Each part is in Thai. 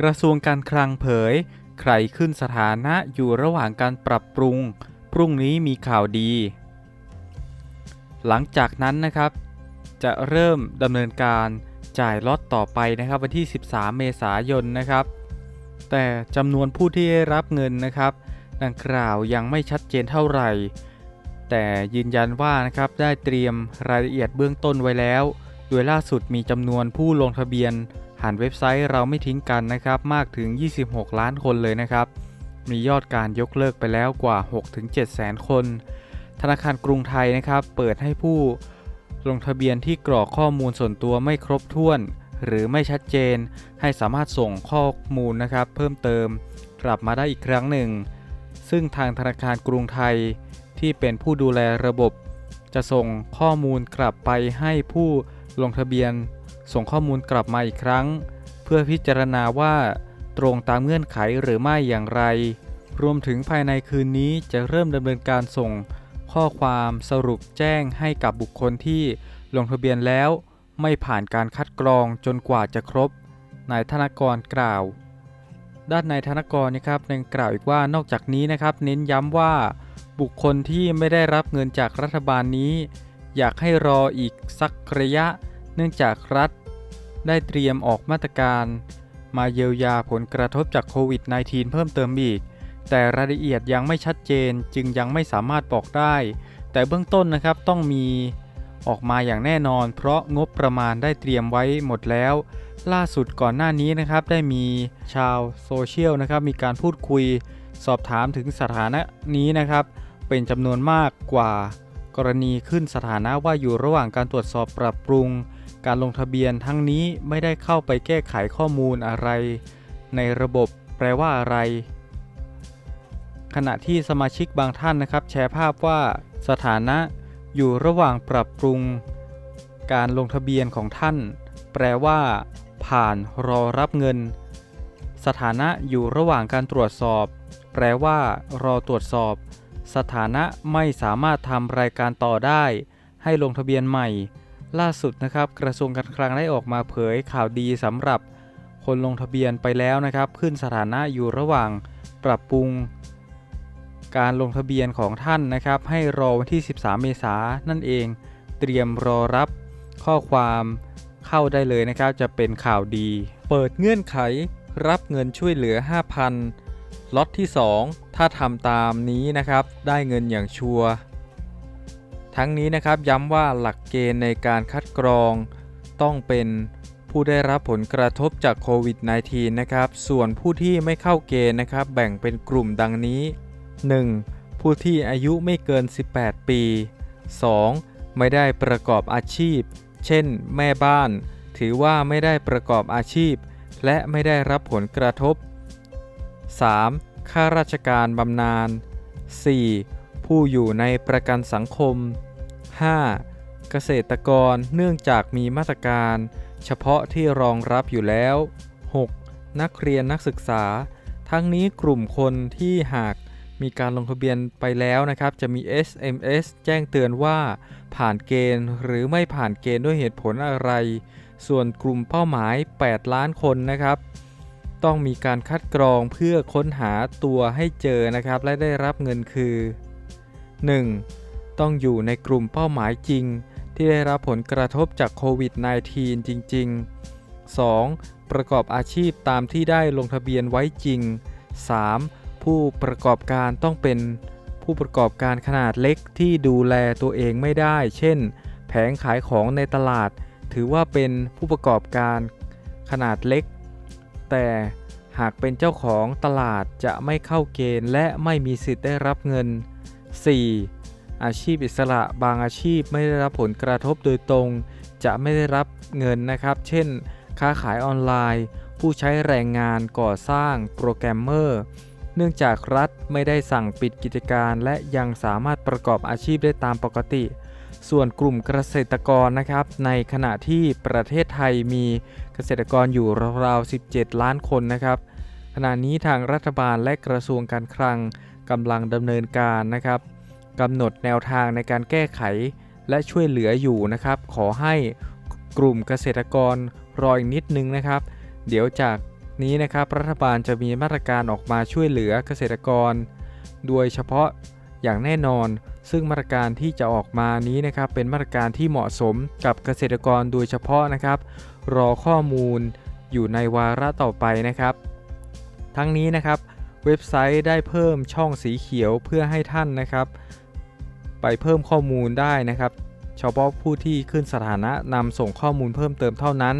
กระทรวงการคลังเผย ใครขึ้นสถานะอยู่ระหว่างการปรับปรุง พรุ่งนี้มีข่าวดี หลังจากนั้นนะครับ จะเริ่มดำเนินการจ่ายล็อตต่อไปนะครับ วันที่ 13 เมษายนนะครับ แต่จำนวนผู้ที่ได้รับเงินนะครับ ดังกล่าวยังไม่ชัดเจนเท่าไหร่ แต่ยืนยันว่านะครับได้เตรียมรายละเอียดเบื้องต้นไว้แล้ว โดยล่าสุดมีจำนวนผู้ลงทะเบียน ผ่านเว็บไซต์เราไม่ทิ้งกันนะครับมากถึง 26 ล้านคนเลยนะครับ มียอดการยกเลิกไปแล้วกว่า 6-7 แสนคน ธนาคารกรุงไทยนะครับ เปิดให้ผู้ลงทะเบียนที่กรอกข้อมูลส่วนตัวไม่ครบถ้วน หรือไม่ชัดเจน ให้สามารถส่งข้อมูลนะครับ เพิ่มเติมกลับมาได้อีกครั้งหนึ่ง ซึ่งทางธนาคารกรุงไทยที่เป็นผู้ดูแลระบบ จะส่งข้อมูลกลับไปให้ผู้ลงทะเบียน ส่งข้อมูลกลับมาอีกครั้ง เพื่อพิจารณาว่าตรงตามเงื่อนไขหรือไม่อย่างไร รวมถึงภายในคืนนี้จะเริ่มดำเนินการส่ง ข้อความสรุปแจ้งให้กับบุคคลที่ลงทะเบียนแล้ว ไม่ผ่านการคัดกรองจนกว่าจะครบ นายธนกรกล่าว ด้านนายธนกรนะครับยังกล่าวอีกว่านอกจากนี้นะครับเน้นย้ำว่า บุคคลที่ไม่ได้รับเงินจากรัฐบาลนี้ อยากให้รออีกสักระยะ เนื่องจากรัฐ ได้เตรียมออกมาตรการ มาเยียวยาผลกระทบจากโควิด -19 เพิ่มเติมอีก แต่รายละเอียดยังไม่ชัดเจนจึงยังไม่สามารถบอกได้ แต่เบื้องต้นนะครับต้องมีออกมาอย่างแน่นอน เพราะงบประมาณได้เตรียมไว้หมดแล้ว ล่าสุดก่อนหน้านี้นะครับได้มีชาวโซเชียลนะครับมีการพูดคุยสอบถามถึงสถานะนี้นะครับ เป็นจำนวนมากกว่า กรณีขึ้นสถานะว่าอยู่ระหว่างการตรวจสอบปรับปรุง การลงทะเบียนทั้งนี้ไม่ได้เข้าไปแก้ไขข้อมูลอะไร ในระบบแปลว่าอะไร ขณะที่สมาชิกบางท่านนะครับ แชร์ภาพว่าสถานะอยู่ระหว่างปรับปรุง การลงทะเบียนของท่าน แปลว่า ผ่านรอรับเงิน สถานะอยู่ระหว่างการตรวจสอบ แปลว่า รอตรวจสอบ สถานะไม่สามารถทำรายการต่อได้ ให้ลงทะเบียนใหม่ ล่าสุดนะครับกระทรวงการคลังได้ออกมาเผยข่าวดีสำหรับคนลงทะเบียนไปแล้วนะครับ ขึ้นสถานะอยู่ระหว่างปรับปรุง การลงทะเบียนของท่านนะครับ ให้รอวันที่ 13 เมษายนนั่นเอง เตรียมรอรับข้อความเข้าได้เลยนะครับ จะเป็นข่าวดี เปิดเงื่อนไข รับเงินช่วยเหลือ 5,000ล็อตที่ 2 ถ้าทำตามนี้นะครับ ได้เงินอย่างชัวร์ ทั้งนี้นะครับย้ำว่าหลักเกณฑ์ในการคัดกรอง ต้องเป็นผู้ได้รับผลกระทบจากโควิด -19 นะครับ ส่วนผู้ที่ไม่เข้าเกณฑ์นะครับ แบ่งเป็นกลุ่มดังนี้ 1. ผู้ที่อายุไม่เกิน 18 ปี 2. ไม่ได้ประกอบอาชีพ เช่น แม่บ้าน ถือว่าไม่ได้ประกอบอาชีพ และไม่ได้รับผลกระทบ 3. ข้าราชการบำนาญ 4. ผู้อยู่ในประกันสังคม 5. เกษตรกรเนื่องจากมีมาตรการ เฉพาะที่รองรับอยู่แล้ว 6. นักเรียนนักศึกษา ทั้งนี้กลุ่มคนที่หากมีการลงทะเบียนไปแล้วนะครับ จะมี SMS แจ้งเตือนว่า ผ่านเกณฑ์หรือไม่ผ่านเกณฑ์ด้วยเหตุผลอะไร ส่วนกลุ่มเป้าหมาย 8 ล้านคนนะครับ ต้องมีการคัดกรองเพื่อค้นหาตัวให้เจอนะครับ และได้รับเงินคือ 1. ต้องอยู่ในกลุ่มเป้าหมายจริง ที่ได้รับผลกระทบจากโควิด -19 จริง ๆ 2. ประกอบอาชีพตามที่ได้ลงทะเบียนไว้จริง 3. ผู้ประกอบการต้องเป็นผู้ประกอบการขนาดเล็กที่ดูแลตัวเองไม่ได้ เช่น แผงขายของในตลาด ถือว่าเป็นผู้ประกอบการขนาดเล็ก แต่หากเป็นเจ้าของตลาดจะไม่เข้าเกณฑ์และไม่มีสิทธิ์ได้รับเงิน 4. อาชีพอิสระบางอาชีพไม่ได้รับผลกระทบโดยตรง จะไม่ได้รับเงินนะครับ เช่น ค้าขายออนไลน์ ผู้ใช้แรงงานก่อสร้างโปรแกรมเมอร์เนื่องจากรัฐไม่ได้สั่งปิดกิจการและยังสามารถประกอบอาชีพได้ตามปกติ ส่วนกลุ่มเกษตรกรนะครับ ในขณะที่ประเทศไทยมีเกษตรกรอยู่ราวๆ 17 ล้านคนนะครับ ขณะนี้ทางรัฐบาลและกระทรวงการคลัง กำลังดำเนินการนะครับกำหนดแนวทางในการแก้ไขและช่วยเหลืออยู่นะครับ ขอให้กลุ่มเกษตรกรรออีกนิดนึงนะครับ เดี๋ยวจากนี้นะครับรัฐบาลจะมีมาตรการออกมาช่วยเหลือเกษตรกร โดยเฉพาะอย่างแน่นอน ซึ่งมาตรการที่จะออกมานี้นะครับ เป็นมาตรการที่เหมาะสมกับเกษตรกรโดยเฉพาะนะครับ รอข้อมูลอยู่ในวาระต่อไปนะครับ ทั้งนี้นะครับ เว็บไซต์ได้เพิ่มช่องสีเขียวเพื่อให้ท่านนะครับ ไปเพิ่มข้อมูลได้นะครับเฉพาะผู้ที่ขึ้นสถานะนำส่งข้อมูลเพิ่มเติมเท่านั้น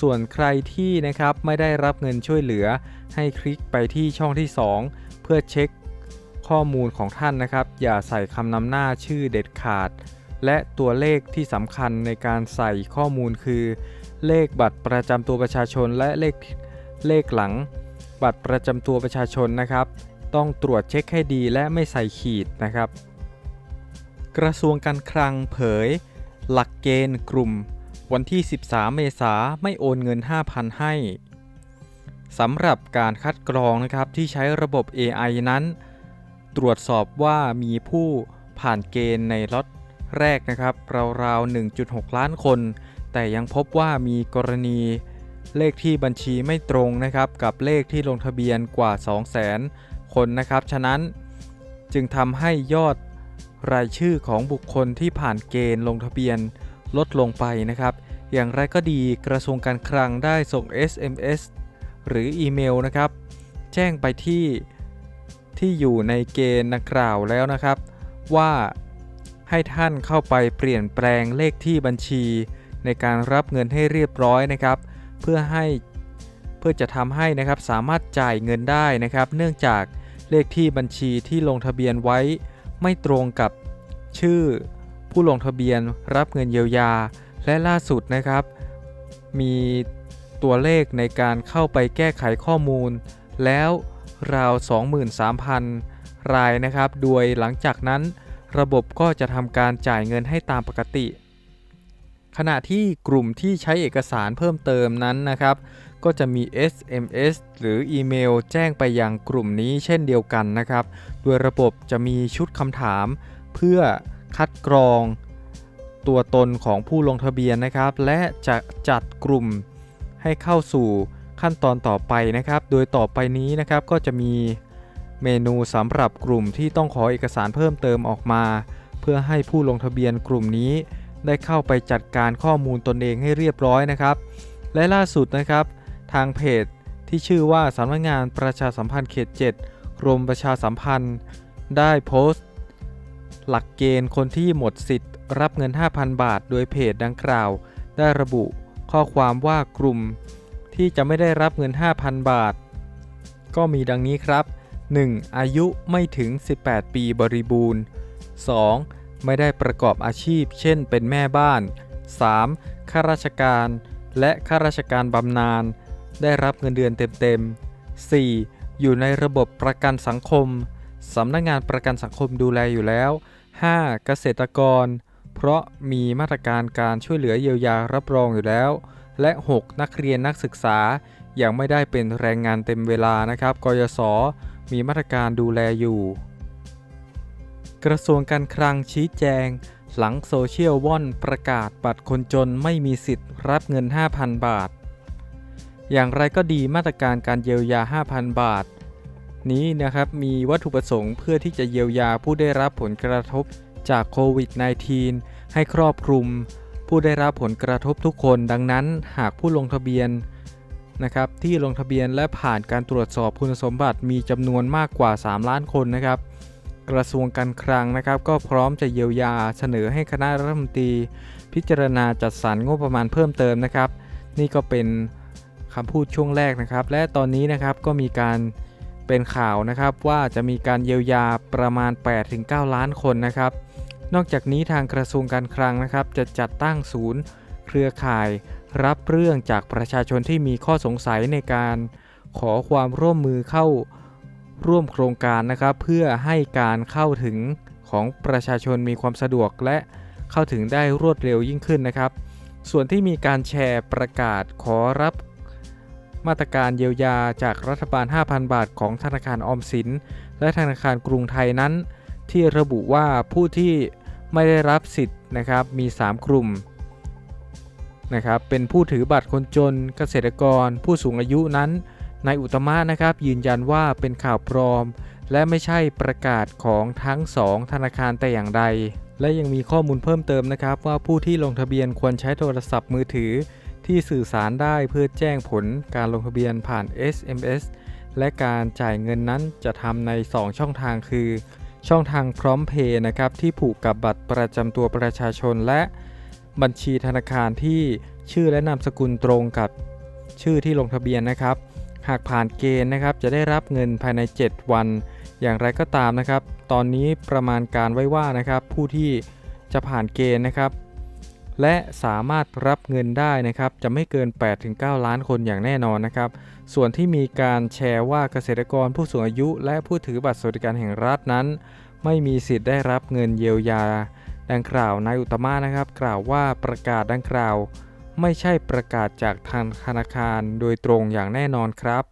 ส่วนใครที่นะครับไม่ได้รับเงินช่วยเหลือ ให้คลิกไปที่ช่องที่ 2 เพื่อเช็คข้อมูลของท่านนะครับ อย่าใส่คำนำหน้าชื่อเด็ดขาด และตัวเลขที่สำคัญในการใส่ข้อมูลคือ เลขบัตรประจำตัวประชาชนและเลขเลขหลัง บัตรประจำตัวประชาชนนะครับ ต้องตรวจเช็คให้ดีและไม่ใส่ขีดนะครับ กระทรวงการคลังเผย หลักเกณฑ์กลุ่ม วันที่ 13 เมษาไม่โอนเงิน 5,000 ให้สำหรับการคัดกรองนะครับที่ใช้ระบบ AI นั้น ตรวจสอบว่ามีผู้ผ่านเกณฑ์ในล็อตแรกนะครับราวๆ 1.6 ล้านคน แต่ยังพบว่ามีกรณี เลขที่บัญชีไม่ตรงนะครับกับเลขที่ลงทะเบียนกว่า 200,000 คนนะครับ ฉะนั้นจึงทำให้ยอดรายชื่อของบุคคลที่ผ่านเกณฑ์ลงทะเบียนลดลงไปนะครับ อย่างไรก็ดีกระทรวงการคลังได้ส่ง SMS หรืออีเมลนะครับ แจ้งไปที่ที่อยู่ในเกณฑ์ดังกล่าวแล้วนะครับ ว่าให้ท่านเข้าไปเปลี่ยนแปลงเลขที่บัญชีในการรับเงินให้เรียบร้อยนะครับ เพื่อให้เพื่อจะทำให้นะครับสามารถจ่ายเงินได้นะครับ เนื่องจากเลขที่บัญชีที่ลงทะเบียนไว้ ไม่ตรงกับชื่อ ผู้ลงทะเบียนรับเงินเยียวยา และล่าสุดนะครับ มีตัวเลขในการเข้าไปแก้ไขข้อมูล แล้วราว 23,000 รายนะครับ โดยหลังจากนั้นระบบก็จะทำการจ่ายเงินให้ตามปกติ ขณะที่กลุ่มที่ใช้เอกสารเพิ่มเติมนั้นนะครับ ก็จะมี SMS หรืออีเมลแจ้งไปยังกลุ่มนี้เช่นเดียวกันนะครับ โดยระบบจะมีชุดคำถาม เพื่อคัดกรองตัวตนของผู้ลงทะเบียนนะครับ และจะจัดกลุ่มให้เข้าสู่ขั้นตอนต่อไปนะครับ โดยต่อไปนี้นะครับก็จะมีเมนูสำหรับกลุ่มที่ต้องขอเอกสารเพิ่มเติมออกมา เพื่อให้ผู้ลงทะเบียนกลุ่มนี้ ได้เข้าไปจัดการข้อมูลตนเองให้เรียบร้อยนะครับ และล่าสุดนะครับ ทางเพจที่ชื่อว่าสำนักงานประชาสัมพันธ์เขต 7 กรมประชาสัมพันธ์ ได้โพสต์ หลักเกณฑ์คนที่หมดสิทธิ์ รับเงิน 5,000 บาท โดยเพจดังกล่าว ได้ระบุข้อความว่ากลุ่ม ที่จะไม่ได้รับเงิน 5,000 บาท ก็มีดังนี้ครับ 1. อายุไม่ถึง 18 ปีบริบูรณ์ 2. ไม่ได้ประกอบอาชีพ เช่น เป็นแม่บ้าน 3. ข้าราชการ และข้าราชการบำนาญได้รับเงินเดือนเต็มๆ 4. อยู่ในระบบประกันสังคมสำนักงงานประกันสังคมดูแลอยู่แล้ว 5. เกษตรกร เพราะมีมาตรการการช่วยเหลือเยียวยารับรองอยู่แล้ว และ 6. นักเรียนนักศึกษายังไม่ได้เป็นแรงงานเต็มเวลานะครับ กยศ มีมาตรการดูแลอยู่ กระทรวงการคลังชี้แจง หลังโซเชียลว่อนประกาศบัตรคนจนไม่มีสิทธิ์รับเงิน 5,000 บาท อย่างไรก็ดีมาตรการการเยียวยา 5,000 บาท นี้นะครับมีวัตถุประสงค์เพื่อที่จะเยียวยาผู้ได้รับผลกระทบจากโควิด -19 ให้ครอบคลุม ผู้ได้รับผลกระทบทุกคนดังนั้นหากผู้ลงทะเบียนนะครับที่ลงทะเบียนและผ่านการตรวจสอบคุณสมบัติมีจำนวนมากกว่า 3 ล้านคนนะครับ กระทรวงการคลังนะครับ ก็พร้อมจะเยียวยาเสนอให้คณะรัฐมนตรีพิจารณาจัดสรรงบประมาณเพิ่มเติมนะครับ นี่ก็เป็นคำพูดช่วงแรกนะครับ และตอนนี้นะครับก็มีการเป็นข่าวนะครับว่าจะมีการเยียวยาประมาณ 8-9 ล้านคนนะครับ นอกจากนี้ทางกระทรวงการคลังนะครับ จะจัดตั้งศูนย์เครือข่าย รับเรื่องจากประชาชนที่มีข้อสงสัยในการขอความร่วมมือเข้า ร่วมโครงการนะครับ เพื่อให้การเข้าถึงของประชาชนมีความสะดวกและเข้าถึงได้รวดเร็วยิ่งขึ้นนะครับ ส่วนที่มีการแชร์ประกาศขอรับมาตรการเยียวยาจากรัฐบาล 5,000 บาทของธนาคารออมสิน และธนาคารกรุงไทยนั้น ที่ระบุว่าผู้ที่ไม่ได้รับสิทธิ์นะครับมี 3 กลุ่มนะครับเป็นผู้ถือบัตรคนจนเกษตรกร ผู้สูงอายุนั้น นายอุตมะนะครับยืนยันว่าเป็นข่าวปลอม และไม่ใช่ประกาศของทั้ง 2 ธนาคารแต่อย่างใด และยังมีข้อมูลเพิ่มเติมนะครับ ว่าผู้ที่ลงทะเบียนควรใช้โทรศัพท์มือถือ ที่สื่อสารได้เพื่อแจ้งผลการลงทะเบียนผ่าน SMS และการจ่ายเงินนั้นจะทำใน 2 ช่องทางคือ ช่องทางพร้อมเพย์นะครับที่ผูกกับบัตรประจำตัวประชาชนและบัญชีธนาคารที่ชื่อและนามสกุลตรงกับชื่อที่ลงทะเบียนนะครับ หากผ่านเกณฑ์นะครับจะได้รับเงินภายใน 7 วัน อย่างไรก็ตามนะครับ ตอนนี้ประมาณการไว้ว่านะครับผู้ที่จะผ่านเกณฑ์นะครับ และสามารถรับเงินได้นะครับจะไม่เกิน 8-9 ล้านคนอย่างแน่นอนนะครับ ส่วนที่มีการแชร์ว่าเกษตรกรผู้สูงอายุ และผู้ถือบัตรสวัสดิการแห่งรัฐนั้น ไม่มีสิทธิ์ได้รับเงินเยียวยา ดังกล่าวนายอุตมะนะครับ กล่าวว่าประกาศดังกล่าว ไม่ใช่ประกาศจากทางธนาคารโดยตรงอย่างแน่นอนครับ